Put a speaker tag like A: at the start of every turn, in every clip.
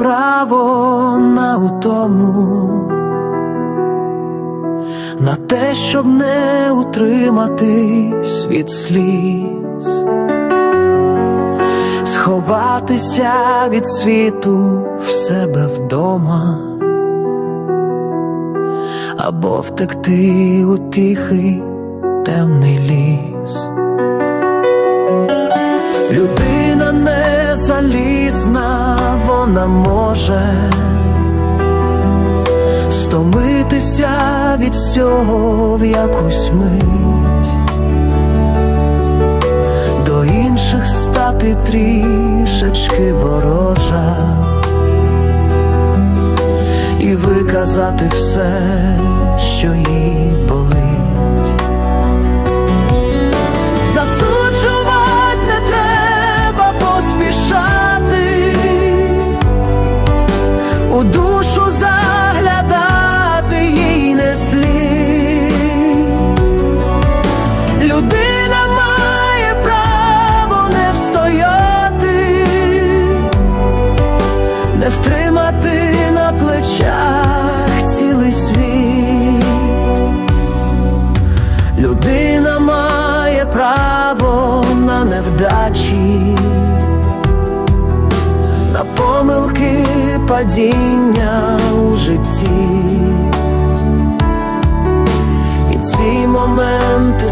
A: право на утому, на те, щоб не утриматись від сліз, сховатися від світу в себе вдома, або втекти у тихий темний ліс. Людина не залізна, вона може стомитися від всього в якусь мить, до інших стати трішечки ворожа і виказати все, що їй Людина має право не встояти, не втримати на плечах цілий світ. Людина має право на невдачі, на помилки падіння у житті. І ці моменти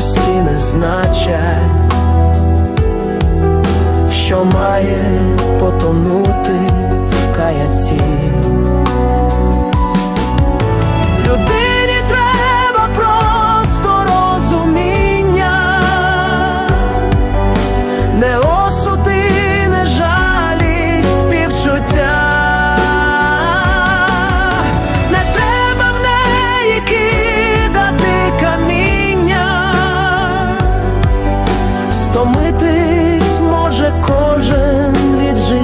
A: слабкості не значать, що має потонути. Позбавитись може кожен від життя.